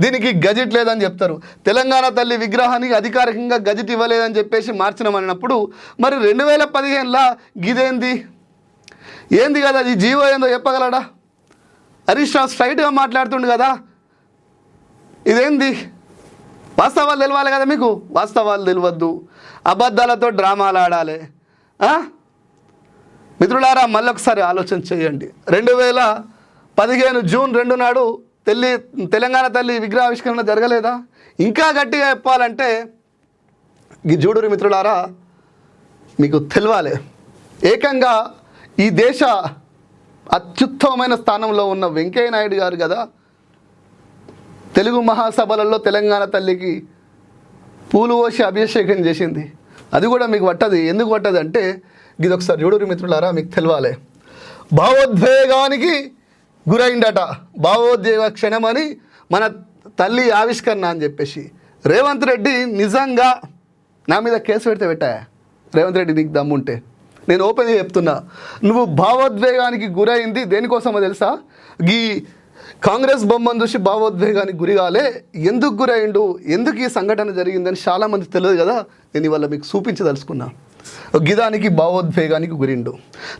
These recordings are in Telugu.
దీనికి గజెట్ లేదని చెప్తారు. తెలంగాణ తల్లి విగ్రహానికి అధికారికంగా గజెట్ ఇవ్వలేదని చెప్పేసి మార్చినామన్నప్పుడు మరి రెండు వేల పదిహేనులో గిదేంది? ఏంది కదా ఈ జీవో ఏందో చెప్పగలడా? హరీష్ రావు స్ట్రైట్గా మాట్లాడుతుండు కదా. ఇదేంది? వాస్తవాలు తెలవాలి కదా మీకు? వాస్తవాలు తెలియద్దు అబద్ధాలతో డ్రామాలు ఆడాలి. ఆ? మిత్రులారా మళ్ళొకసారి ఆలోచన చేయండి. రెండు వేల పదిహేను జూన్ రెండు నాడు తెల్లి తెలంగాణ తల్లి విగ్రహావిష్కరణ జరగలేదా? ఇంకా గట్టిగా చెప్పాలంటే ఈ జూడూరి మిత్రులారా మీకు తెలవాలి. ఏకంగా ఈ దేశ అత్యుత్తమమైన స్థానంలో ఉన్న వెంకయ్య నాయుడు గారు కదా తెలుగు మహాసభలలో తెలంగాణ తల్లికి పూలు పోసి అభిషేకం చేసింది. అది కూడా మీకు పట్టదు. ఎందుకు పట్టదు అంటే ఇది ఒకసారి చూడరు మిత్రులారా మీకు తెలవాలి. భావోద్వేగానికి గురైండట భావోద్వేగ క్షణమని మన తల్లి ఆవిష్కరణ అని చెప్పేసి. రేవంత్ రెడ్డి నిజంగా నా మీద కేసు పెడితే పెట్టాయా రేవంత్ రెడ్డి నీకు దమ్ముంటే. నేను ఓపెన్గా చెప్తున్నా. నువ్వు భావోద్వేగానికి గురైంది దేనికోసమో తెలుసా? ఈ కాంగ్రెస్ బొమ్మను చూసి భావోద్వేగానికి గురిగాలే ఎందుకు గురైండు? ఎందుకు ఈ సంఘటన జరిగిందని చాలామంది తెలియదు కదా? నేను ఇవాళ మీకు చూపించదలుచుకున్నా. గిదానికి భావోద్వేగానికి గురిండు.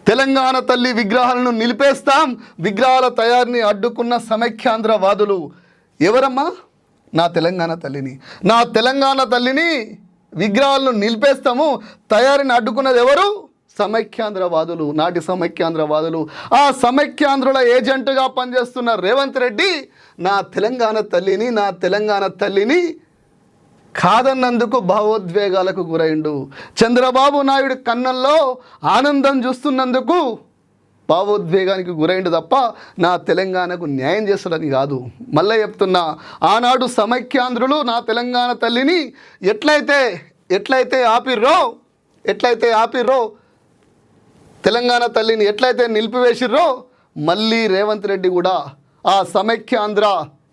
తెలంగాణ తల్లి విగ్రహాలను నిలిపేస్తాం. విగ్రహాల తయారీని అడ్డుకున్న సమైక్యాంధ్రవాదులు ఎవరమ్మా? నా తెలంగాణ తల్లిని. నా తెలంగాణ తల్లిని విగ్రహాలను నిలిపేస్తాము. తయారీని అడ్డుకున్నది ఎవరు? సమైక్యాంధ్రవాదులు నాటి సమైక్యాంధ్రవాదులు ఆ సమైక్యాంధ్రుల ఏజెంటుగా పనిచేస్తున్న రేవంత్ రెడ్డి నా తెలంగాణ తల్లిని నా తెలంగాణ తల్లిని కాదన్నందుకు భావోద్వేగాలకు గురైండు. చంద్రబాబు నాయుడు కన్నంలో ఆనందం చూస్తున్నందుకు భావోద్వేగానికి గురైండు తప్ప నా తెలంగాణకు న్యాయం చేస్తాడని కాదు. మళ్ళీ చెప్తున్నా ఆనాడు సమైక్యాంధ్రులు నా తెలంగాణ తల్లిని ఎట్లయితే ఎట్లయితే ఆపిర్రో ఎట్లయితే ఆపిర్రో తెలంగాణ తల్లిని ఎట్లయితే నిలిపివేసిర్రో మళ్ళీ రేవంత్ రెడ్డి కూడా ఆ సమైక్యాంధ్ర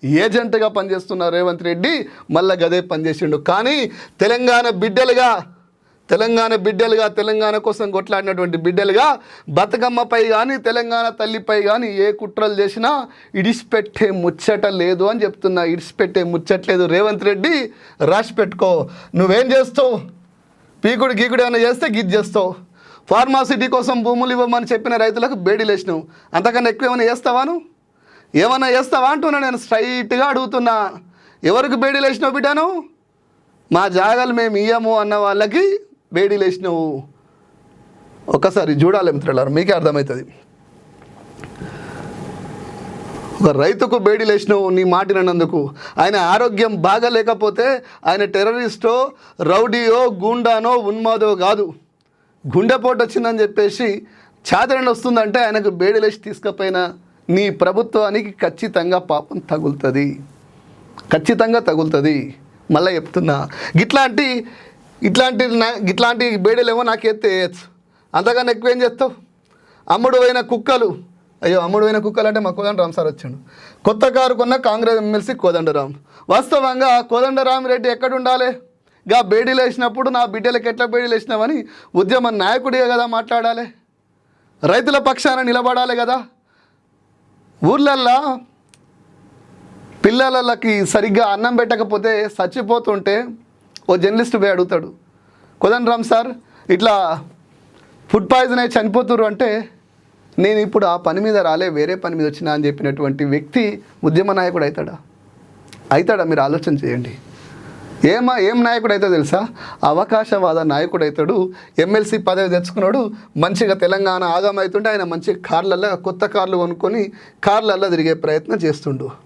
ఏజెంట్గా పనిచేస్తున్న రేవంత్ రెడ్డి మళ్ళా గదే పనిచేసిండు. కానీ తెలంగాణ బిడ్డలుగా తెలంగాణ బిడ్డలుగా తెలంగాణ కోసం కొట్లాడినటువంటి బిడ్డలుగా బతుకమ్మపై కానీ తెలంగాణ తల్లిపై కానీ ఏ కుట్రలు చేసినా ఇడిచిపెట్టే ముచ్చట లేదు అని చెప్తున్నా. ఇడిచిపెట్టే ముచ్చట్లేదు రేవంత్ రెడ్డి రాసి పెట్టుకో. నువ్వేం చేస్తావు? పీకుడు గీకుడు ఏమైనా చేస్తే గిజ్ చేస్తావు. ఫార్మాసిటీ కోసం భూములు ఇవ్వమని చెప్పిన రైతులకు బేడీలు వేసినావు అంతకన్నా ఎక్కువ ఏమైనా చేస్తావాను ఏమన్నా చేస్తావా అంటున్నా నేను స్ట్రైట్గా అడుగుతున్నా. ఎవరికి బేడీలు వేసినావు బిడ్డాను? మా జాగాలు మేము ఇయ్యము అన్న వాళ్ళకి బేడీలు వేసినావు ఒక్కసారి చూడాలి మిత్రులారు మీకే అర్థమవుతుంది ఒక రైతుకు బేడీలు వేసినావు నీ మాటినందుకు ఆయన ఆరోగ్యం బాగలేకపోతే ఆయన టెర్రరిస్టో రౌడీయో గూండానో ఉన్మాదో కాదు. గుండెపోటు వచ్చిందని చెప్పేసి చాదరణ వస్తుందంటే ఆయనకు బేడీలేసి తీసుకపోయినా నీ ప్రభుత్వానికి ఖచ్చితంగా పాపం తగులుతుంది. ఖచ్చితంగా తగులుతుంది. మళ్ళీ చెప్తున్నా. ఇట్లాంటి ఇట్లాంటి నా- ఇట్లాంటి బేడీలేమో నాకు ఎత్తే వేయచ్చు అంతకన్నా ఎక్కువేం చేస్తావు? అమ్ముడు పోయిన కుక్కలు. అయ్యో అమ్ముడు పోయిన కుక్కలు అంటే మా కోదండరామ్ సార్ వచ్చాడు. కొత్త కారు కొన్న కాంగ్రెస్ ఎమ్మెల్సీ కోదండరామ్. వాస్తవంగా కోదండరామ్ రెడ్డి ఎక్కడ ఉండాలి గా బేడీలు వేసినప్పుడు నా బిడ్డలకు ఎట్లా బేడీలు వేసినావని ఉద్యమ నాయకుడిగా కదా మాట్లాడాలి? రైతుల పక్షాన నిలబడాలి కదా? ఊర్లల్లో పిల్లలకి సరిగ్గా అన్నం పెట్టకపోతే చచ్చిపోతుంటే ఓ జర్నలిస్ట్ పోయి అడుగుతాడు కోదండరామ్ సార్ ఇట్లా ఫుడ్ పాయిజన్ అయి చనిపోతున్నారు అంటే నేను ఇప్పుడు ఆ పని మీద రాలే వేరే పని మీద వచ్చినా అని చెప్పినటువంటి వ్యక్తి ఉద్యమ నాయకుడు అవుతాడా? అవుతాడా? మీరు ఆలోచన చేయండి. ఏమా ఏం నాయకుడు అయితే తెలుసా? అవకాశవాద నాయకుడు అవుతాడు ఎమ్మెల్సీ పదవి తెచ్చుకున్నాడు. మంచిగా తెలంగాణ ఆగమవుతుంటే ఆయన మంచి కార్లల్లో కొత్త కార్లు కొనుక్కొని కార్లల్లో తిరిగే ప్రయత్నం చేస్తుండు.